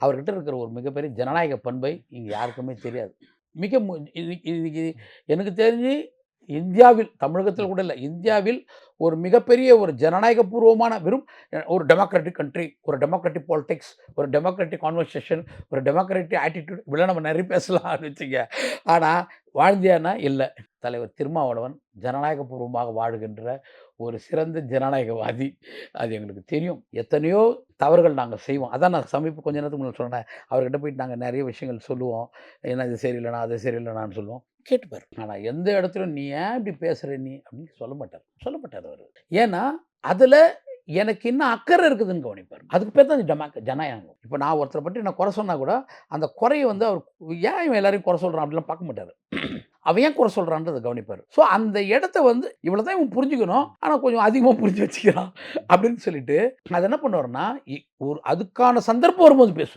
அவர்கிட்ட இருக்கிற ஒரு மிகப்பெரிய ஜனநாயக பண்பை இங்கே யாருக்குமே தெரியாது. மிக மு- இது- இது- இது எனக்கு தெரிஞ்சு இந்தியாவில் தமிழகத்தில் கூட இல்லை இந்தியாவில் ஒரு மிகப்பெரிய ஒரு ஜனநாயகபூர்வமான வெறும் ஒரு டெமோக்ராட்டிக் கண்ட்ரி ஒரு டெமோக்ராட்டிக் பாலிடிக்ஸ் ஒரு டெமோக்ராட்டிக் கான்வர்சேஷன் ஒரு டெமோக்ராட்டிக் ஆட்டிடியூட் இப்படிலாம் நம்ம நிறைய பேசலாம்னு வச்சுங்க ஆனால் வாழ்ந்தியானா இல்லை. தலைவர் திருமாவளவன் ஜனநாயகபூர்வமாக வாழுகின்ற ஒரு சிறந்த ஜனநாயகவாதி. அது எங்களுக்கு தெரியும். எத்தனையோ தவறுகள் நாங்கள் செய்வோம். அதான் நான் சமீப கொஞ்ச நேரத்துக்கு முன்னாடி சொன்னேன். அவர்கிட்ட போயிட்டு நாங்கள் நிறைய விஷயங்கள் சொல்லுவோம். ஏன்னா இது சரியில்லைனா அது சரியில்லைனான்னு சொல்லுவோம். கேட்டுப்பார் ஆனால் எந்த இடத்துலையும் நீ ஏன் இப்படி பேசுகிற நீ அப்படின்னு சொல்ல மாட்டார். சொல்ல மாட்டார் அவர். ஏன்னா அதில் எனக்கு இன்னும் அக்கறை இருக்குதுன்னு கவனிப்பார். அதுக்கு பேர் தான் ஜமா ஜனநாயகம். இப்போ நான் ஒருத்தரை பற்றி நான் குறை சொன்னால் கூட அந்த குறையை வந்து அவர் ஏன் இவன் எல்லாரையும் குறை சொல்கிறான் அப்படிலாம் பார்க்க மாட்டார். அவன் ஏன் குறை சொல்கிறான்றதை கவனிப்பார். ஸோ அந்த இடத்த வந்து இவ்வளோ தான் இவன் புரிஞ்சுக்கணும். ஆனால் கொஞ்சம் அதிகமாக புரிஞ்சு வச்சுக்கிறான் அப்படின்னு சொல்லிட்டு அது என்ன பண்ணுவார்னா இ- ஒரு அதுக்கான சந்தர்ப்பம் வரும்போது பேசுவேன்.